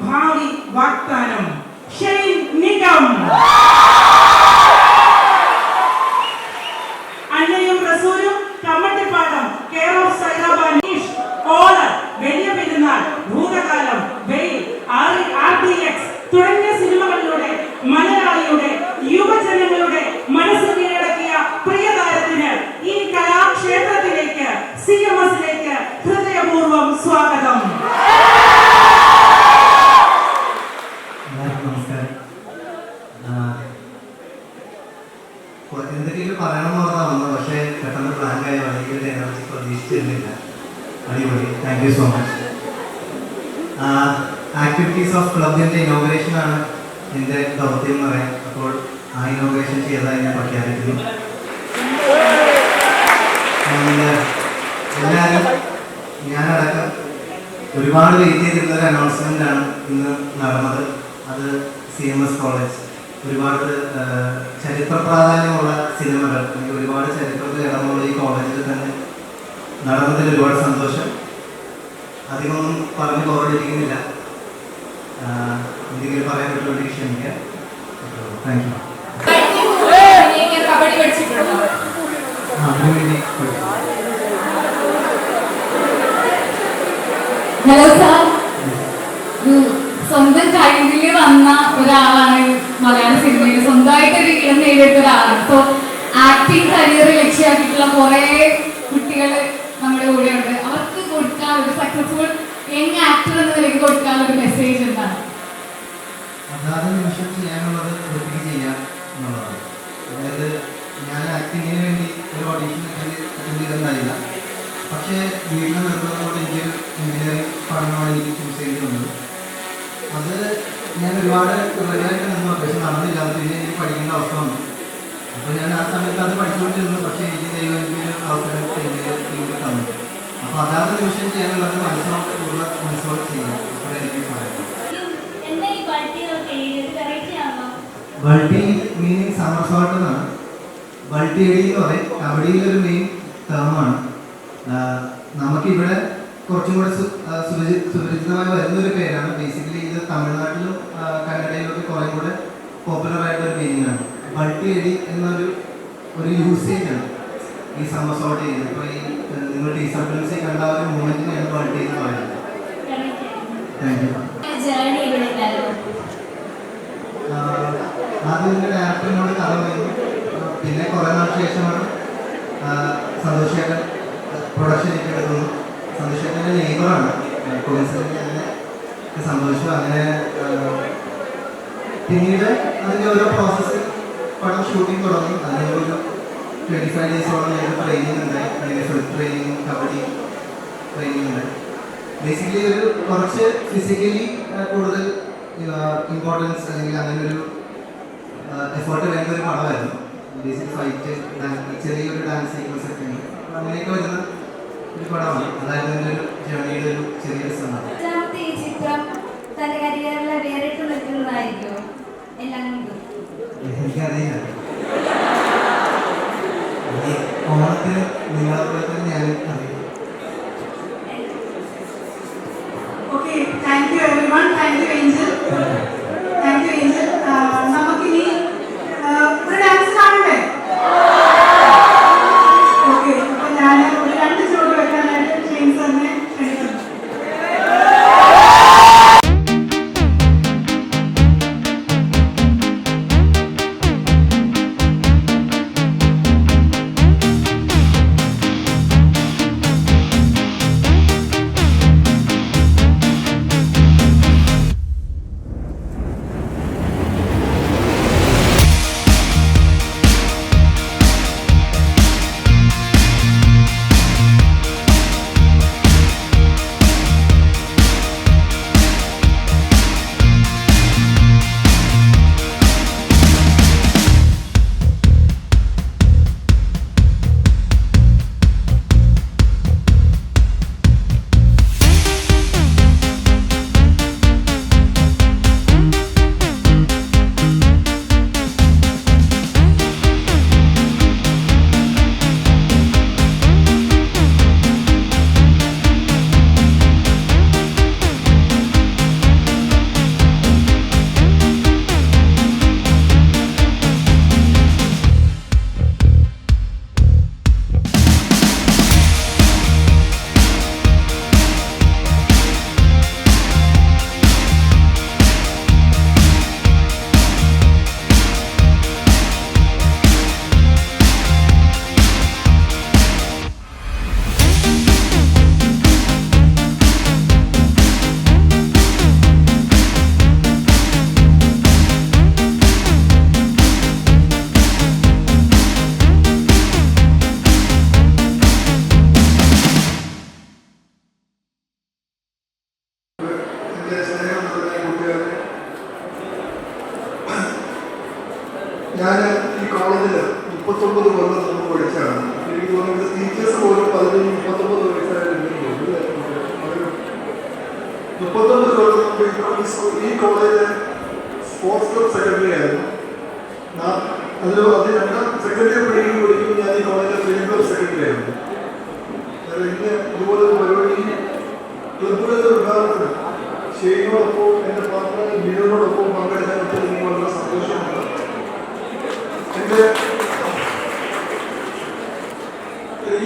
ഭാവി വാഗ്ദാനം. ഷെയ്ൻ നിഗം. പ്രതീക്ഷിച്ചിരുന്നില്ല അടിപൊളി. Thank you so much activities of ക്ലബിന്റെ ഇനോഗ്രേഷൻ ആണ് എന്റെ ദൗത്യം എന്ന് പറയാം. അപ്പോൾ ആ ഇനോഗ്രേഷൻ ചെയ്തതായി ഞാൻ പ്രഖ്യാപിക്കുന്നു. എല്ലാവരും ഞാനടക്കം ഒരുപാട് വെയിറ്റ് ചെയ്തിരുന്ന ഒരു അനൗൺസ്മെന്റ് ആണ് ഇന്ന് നടന്നത്. അത് സി എം എസ് കോളേജ് ഒരുപാട് ചരിത്ര പ്രാധാന്യമുള്ള സിനിമകൾ. അല്ലെങ്കിൽ ഒരുപാട് ചരിത്രത്തിൽ ഇടമുള്ള ഈ കോളേജിൽ തന്നെ നടന്നതിൽ ഒരുപാട് സന്തോഷം. അധികമൊന്നും പറഞ്ഞു പോകാണ്ടിരിക്കുന്നില്ല എന്തെങ്കിലും പറയാൻ പറ്റുമെങ്കിൽ ക്ഷമിക്കാം താങ്ക് യു കബഡി പഠിച്ചിട്ടുണ്ടോ. ഹലോ സാർ സ്വന്തം കഴിവിൽ വന്ന ഒരാളാണ് മലയാള സിനിമയിൽ. സ്വന്തമായിട്ട് ഒരു ഇടം നേടിയെടുത്ത ഒരാളാണ് സോ ആക്ടിങ് കരിയർ ലക്ഷ്യമാക്കിയിട്ടുള്ള കുറെ കുട്ടികൾ നമ്മുടെ അവർക്ക് കൊടുക്കാൻ ഒരു സക്സസ്ഫുൾ യങ് ആക്ടർ എന്ന നിലയ്ക്ക് കൊടുക്കാൻ ഒരു മെസ്സേജ് എന്താണ്? അതാത് ചെയ്യാനുള്ളത് വൃത്തിക്ക് ചെയ്യാം എന്നുള്ളതാണ് അതായത് ഞാൻ ആക്ടിങ്ങിന് വേണ്ടി ഒരു ഓഡീഷൻ അറ്റൻഡ് ചെയ്തിട്ടുണ്ടായില്ല. പക്ഷേ വീട്ടിൽ കൊണ്ട് എനിക്ക് എഞ്ചിനീയറിംഗ് പഠനമാണ് എനിക്ക് ചൂസ് ചെയ്യേണ്ടി വന്നത്. ഞാൻ ഒരുപാട് റെഡിയായിട്ട് നിന്നു പക്ഷെ നടന്നില്ല. അത് പഠിക്കേണ്ട അവസ്ഥ വന്നു. അപ്പോൾ ഞാൻ ആ സമയത്ത് അത് പഠിച്ചുകൊണ്ടിരുന്നു. പക്ഷേ എനിക്ക് ദൈവം അവസരം തന്നു. അപ്പോൾ നിമിഷം ചെയ്യാനുള്ളത് ചെയ്യാം ബൾട്ടി മീനിങ് സമർസോട്ട് എന്നാണ് ബൾട്ടി എടി എന്ന് പറയും. കബഡിയിലൊരു മെയിൻ ടേമാണ് നമുക്കിവിടെ കുറച്ചും കൂടെ സുപരിചിതമായി വരുന്നൊരു പേരാണ്. ബേസിക്കലി ഇത് തമിഴ്നാട്ടിലും കന്നഡയിലും ഒക്കെ കുറേ കൂടെ പോപ്പുലർ ആയിട്ടുള്ള ഒരു മീനിങ് ആണ്. ബൾട്ടി എടി എന്നൊരു ഒരു യൂസേജ് ആണ്. ഈ സമർസോട്ട് ചെയ്യുന്നത് അപ്പോൾ ഈ നിങ്ങൾ ടീച്ചർ ഫിലിംസിൽ കണ്ട ഒരു മൂമെന്റിനെയാണ് ബൾട്ടി എന്ന് പറയുന്നത് താങ്ക് യു ആദ്യം എന്റെ ഡയറക്ടറിനോട് കഥ പറയുന്നു. പിന്നെ കുറേ നാൾക്ക് ശേഷമാണ് സന്തോഷേട്ടൻ പ്രൊഡക്ഷൻ എടുക്കുന്നു. സന്തോഷേട്ടന്റെ നെയ്ബറാണ് കോയിൻസിഡന്റ് അങ്ങനെ സന്തോഷം അങ്ങനെ പിന്നീട് അതിന്റെ ഓരോ പ്രോസസ്സ് പടം ഷൂട്ടിംഗ് തുടങ്ങി. അതിന്റെ ഒരു ട്വന്റി ഫൈവ് ഡേയ്സോളം ഞങ്ങൾക്ക് ട്രെയിനിങ് ഉണ്ട്. അതിന്റെ ഫുൾ ട്രെയിനിങ് കബഡി ട്രെയിനിങ് ഉണ്ട്. ബേസിക്കലി ഒരു കുറച്ച് ഫിസിക്കലി കൂടുതൽ ഇമ്പോർട്ടൻസ് അല്ലെങ്കിൽ അങ്ങനെ ഒരു എഫേർട്ട് വേണ്ട ഒരു പടമായിരുന്നു. ബേസിക് ഫൈറ്റ് ചെറിയൊരു ഡാൻസ് സീക്വൻസ് ഒക്കെ ഉണ്ട് അങ്ങനെയൊക്കെ വരുന്ന ഒരു പടമാണ്. അതായത് എന്റെ ഒരു ജേണിയുടെ ഒരു ചെറിയ സംഭവം ഈ ചിത്രം തന്റെ കരിയറിൽ വേറിട്ട് നിൽക്കുന്നതായിരിക്കുമോ എല്ലാം കൊണ്ടും എനിക്കറിയില്ല. ഓണത്തിന് നിങ്ങളെ പോലെ തന്നെ ഞാൻ അറിയും ഈ കോളേജ് സ്പോർട്സ് ക്ലബ് സെക്രട്ടറി ആയിരുന്നു. അതിൽ അത് രണ്ടാം സെക്രട്ടറി പഠിക്കും പഠിക്കുമ്പോൾ ഞാൻ ഈ കോളേജിലെ ഫിലിം ക്ലബ് സെക്രട്ടറി ആയിരുന്നു. ഇന്ന് ഇതുപോലെ ഒരു പരിപാടി ക്ലബുകളുടെ വിഭാഗത്തിൽ ഷെയ്നോടൊപ്പം എന്റെ പാർട്ട്ണർ ബിനോടൊപ്പം പങ്കെടുക്കാൻ എനിക്ക് വളരെ സന്തോഷമുണ്ട്. എന്റെ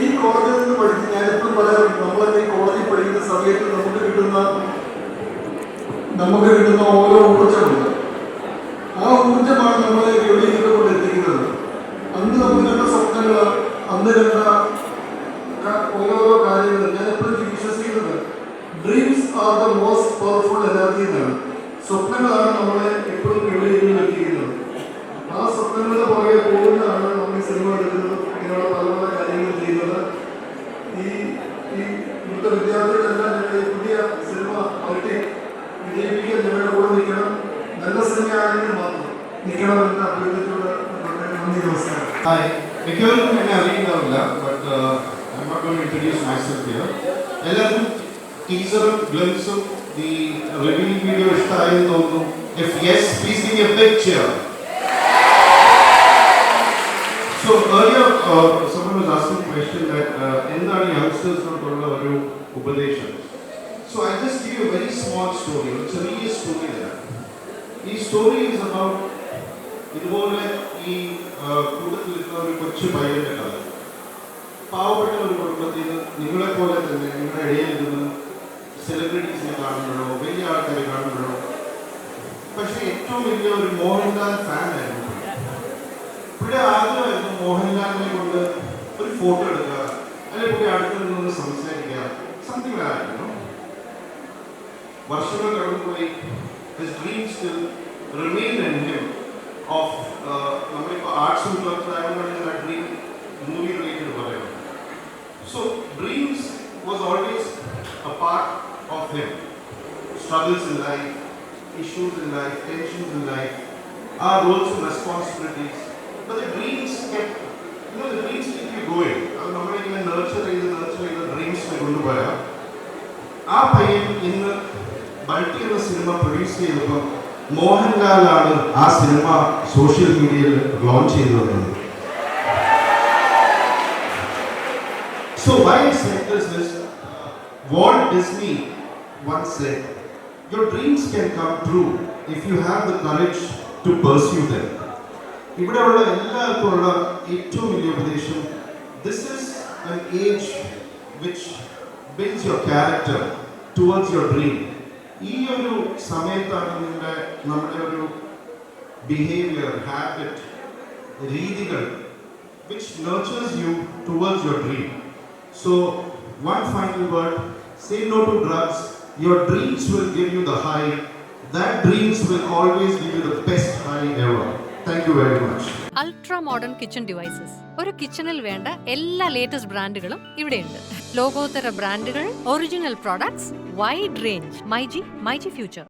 ഈ കോളേജിൽ നിന്ന് പഠിച്ച് ഞാനെപ്പോഴും പറയാറുണ്ട് നമ്മളൊക്കെ ഈ കോളേജിൽ പഠിക്കുന്ന സമയത്ത് നമുക്ക് കിട്ടുന്ന നമുക്ക് കിട്ടുന്ന ഓരോ ഊർജമുണ്ട് എല്ലാവർക്കും ടീസറും ഗ്ലിംസും ദി റിവ്യൂയിങ് വീഡിയോ ഇഷ്ടമായെന്ന് തോന്നുന്നു if yes please give a big cheer So earlier, uh, someone was asking a question that uh, എന്താണ് യങ്സ്റ്റേഴ്സിനോടുള്ള ഒരു ഉപദേശം So I just give you a very small story, ഒരു ചെറിയ സ്റ്റോറി തരാം ഈ സ്റ്റോറി ഈസ് അബൌട്ട് ഇതുപോലെ ഈ ആ, കൂട്ടത്തിലിരുന്ന ഒരു കൊച്ചു പയ്യന്റെ കഥ പാവപ്പെട്ട ഒരു കുടുംബത്തിൽ നിന്ന് നിങ്ങളെ പോലെ തന്നെ നിങ്ങളുടെ ഇടയിൽ നിന്ന് സെലിബ്രിറ്റീസിനെ കാണുമ്പോഴോ വലിയ ആൾക്കാരെ കാണുമ്പോഴോ പക്ഷെ ഏറ്റവും വലിയ ഒരു മോഹൻലാൽ ഫാൻ ആയിരുന്നു പുള്ളി. ആഗ്രഹമായിരുന്നു മോഹൻലാലിനെ കൊണ്ട് ഒരു ഫോട്ടോ എടുക്കുക അല്ലെങ്കിൽ പുള്ളി അടുത്ത് നിന്ന് സംസാരിക്കുക സംതിങ് ആയിരുന്നു വർഷങ്ങൾ കടന്നുപോയി. His dream still remain in him of uh, നമ്മളിപ്പോൾ ആർട്സ് ആ dream movie A part of him struggles in life, issues in life, tensions in life, our roles and responsibilities. But the dreams kept, you know, the dreams keep you going. അത് നമ്മളിങ്ങനെ nurture ചെയ്ത് nurture ചെയ്ത് ഡ്രീംസിനെ കൊണ്ടുപോയാൽ ആ പയ്യൻ ഇന്ന് multi എന്ന cinema produce ചെയ്തപ്പോൾ മോഹൻലാലാണ് ആ സിനിമ സോഷ്യൽ മീഡിയയിൽ ലോഞ്ച് ചെയ്തു തന്നത് So why I said this is Walt Disney once said, your dreams can come true if you have the courage to pursue them. ഇവിടെയുള്ള എല്ലാവർക്കും ഉള്ള ഏറ്റവും വലിയ ഉപദേശം this is an age which builds your character towards your dream ഈ ഒരു സമയത്താണ് നിങ്ങളുടെ നമ്മുടെ ഒരു ബിഹേവിയർ ഹാബിറ്റ് രീതികൾ which nurtures you towards your dream. So, one final word say no to drugs. Your dreams will give you the high. That dreams will always give you the best high ever. Thank you very much. Ultra modern kitchen devices ഒരു കിച്ചണിൽ വേണ്ട എല്ലാ latest ബ്രാൻഡുകളും ഇവിടെയുണ്ട് ലോകോത്തര ബ്രാൻഡുകൾ original products wide range myG myG future